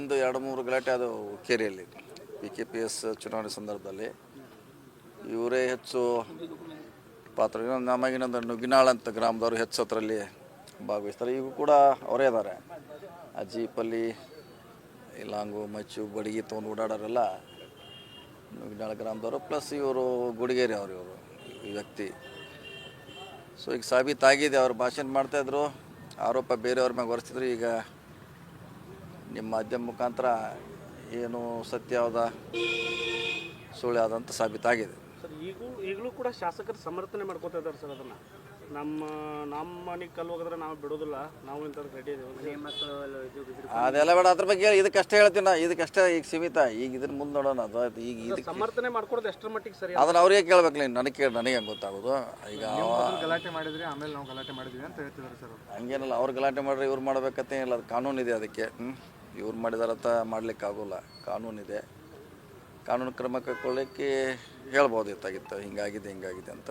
ಇಂದು ಎರಡು ಮೂರು ಗಲಾಟೆ ಅದು ಕೇರಿಯಲ್ಲಿ ಪಿ ಕೆ ಪಿ ಎಸ್ ಚುನಾವಣೆ ಸಂದರ್ಭದಲ್ಲಿ. ಇವರೇ ಹೆಚ್ಚು ಪಾತ್ರ ನಮಗಿನೊಂದು ನುಗ್ಗಿನಾಳ್ ಅಂತ ಗ್ರಾಮದವರು ಹೆಚ್ಚು ಅದರಲ್ಲಿ ಭಾಗವಹಿಸ್ತಾರೆ. ಈಗ ಕೂಡ ಅವರೇ ಇದ್ದಾರೆ ಆ ಜೀಪಲ್ಲಿ ಇಲ್ಲಾಂಗು ಲಾಂಗು ಮಚ್ಚು, ಬಡಗಿ ತೊಗೊಂಡು ಓಡಾಡೋರೆಲ್ಲ ನುಗ್ಗಿನಾಳ ಗ್ರಾಮದವರು. ಪ್ಲಸ್ ಇವರು ಗುಡಿಗೇರಿ ಅವರು, ಇವರು ಈ ವ್ಯಕ್ತಿ. ಸೊ ಈಗ ಸಾಬೀತಾಗಿದೆ, ಅವ್ರು ಭಾಷಣ ಮಾಡ್ತಾಯಿದ್ರು ಆರೋಪ ಬೇರೆಯವ್ರ ಮ್ಯಾಗೆ ಹೊರಿಸಿದ್ರು ಈಗ ನಿಮ್ಮ ಮಾಧ್ಯಮ ಮುಖಾಂತರ ಏನು ಸತ್ಯವಾದ ಯಾವ್ದ ಸುಳ್ಳು ಯಾವ್ದಂತ ಸಾಬೀತಾಗಿದೆ. ಸರ್ ಈಗೂ ಈಗಲೂ ಕೂಡ ಶಾಸಕರು ಸಮರ್ಥನೆ ಮಾಡ್ಕೋತಾ ಇದ್ದಾರೆ ಸರ್ ಅದನ್ನ. ನಮ್ಮ ನಮ್ಮ ಮನೆಗೆ ಕಲ್ಲು ಹೋಗಿದ್ರೆ ನಾವು ಬಿಡೋದಿಲ್ಲ ನಾವು ಇಂಥ ರೆಡಿ ಇದ್ದೀವಿ ಅದೆಲ್ಲ ಬೇಡ ಅದ್ರ ಬಗ್ಗೆ ಇದಕ್ಕಷ್ಟೇ ಹೇಳ್ತೀನಿ ನಾ ಇದಕ್ಕಷ್ಟೇ ಈಗ ಸೀಮಿತ. ಈಗ ಇದ್ರ ಮುಂದೆ ನೋಡೋಣ ಅದು. ಈಗ ಇದಕ್ಕೆ ಸಮರ್ಥನೆ ಮಾಡ್ಕೊಡೋದು ಎಷ್ಟರ ಮಟ್ಟಿಗೆ ಸರಿ ಅದನ್ನ ಅವ್ರಿಗೆ ಕೇಳ್ಬೇಕು ನೀನು ನನಗೆ ಕೇಳಿ ನನಗೆ ಹೆಂಗೆ ಗೊತ್ತಾಗೋದು? ಈಗ ಅವ ಗಲಾಟೆ ಮಾಡಿದ್ರಿ ಆಮೇಲೆ ನಾವು ಗಲಾಟೆ ಮಾಡಿದ್ವಿ ಅಂತ ಹೇಳ್ತಿದ್ದಾರೆ ಸರ್. ಹಂಗೇನಲ್ಲ ಅವ್ರು ಗಲಾಟೆ ಮಾಡ್ರಿ ಇವ್ರು ಮಾಡ್ಬೇಕಂತೇನಿಲ್ಲ ಅದು ಕಾನೂನು ಇದೆ ಅದಕ್ಕೆ ಹ್ಞೂ ಇವ್ರು ಮಾಡಿದಾರಂತ ಮಾಡ್ಲಿಕ್ಕೆ ಆಗೋಲ್ಲ ಕಾನೂನಿದೆ ಕಾನೂನು ಕ್ರಮ ಕೈಗೊಳ್ಳಿಕ್ಕೆ ಹೇಳ್ಬೋದಿತ್ತಾಗಿತ್ತು ಹಿಂಗಾಗಿದೆ ಹಿಂಗಾಗಿದೆ ಅಂತ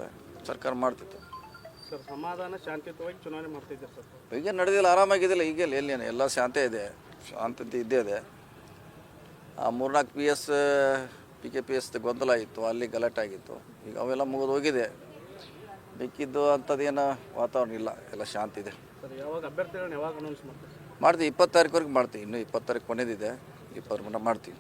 ಸರ್ಕಾರ ಮಾಡ್ತಿತ್ತು. ಸರ್ ಸಮಾಧಾನ ಶಾಂತಿಯುತವಾಗಿ ಚುನಾವಣೆ ಮಾಡ್ತಿದ್ದೆ ಸರ್. ಈಗ ನಡೆದಿಲ್ಲ ಆರಾಮಾಗಿದ್ದಿಲ್ಲ. ಈಗ ಎಲ್ಲಿ ಎಲ್ಲ ಶಾಂತಿ ಇದೆ. ಶಾಂತತೆ ಇದ್ದೇ ಇದೆ. ಆ ಮೂರ್ನಾಲ್ಕು P S P K P S ಗೊಂದಲ ಇತ್ತು. ಅಲ್ಲಿ ಗಲಾಟೆ ಆಗಿತ್ತು. ಈಗ ಅವೆಲ್ಲ ಮುಗಿದು ಹೋಗಿದೆ. ಬೇಕಿದ್ದು ಅಂಥದ್ದೇನು ವಾತಾವರಣ ಇಲ್ಲ. ಎಲ್ಲ ಶಾಂತಿ ಇದೆ. ಸರ್ ಯಾವಾಗ ಅಭ್ಯರ್ಥಿಗಳನ್ನ ಯಾವಾಗ ಅನೌನ್ಸ್ ಮಾಡ್ತಾರೆ ಮಾಡ್ತೀವಿ ಇಪ್ಪತ್ತು ತಾರೀಕುವರೆಗೆ ಮಾಡ್ತೀವಿ ಇನ್ನೂ ಇಪ್ಪತ್ತು ತಾರೀಕು ಕೊನೆದಿದೆ ಇಪ್ಪತ್ತು ಮುನ್ನ ಮಾಡ್ತೀವಿ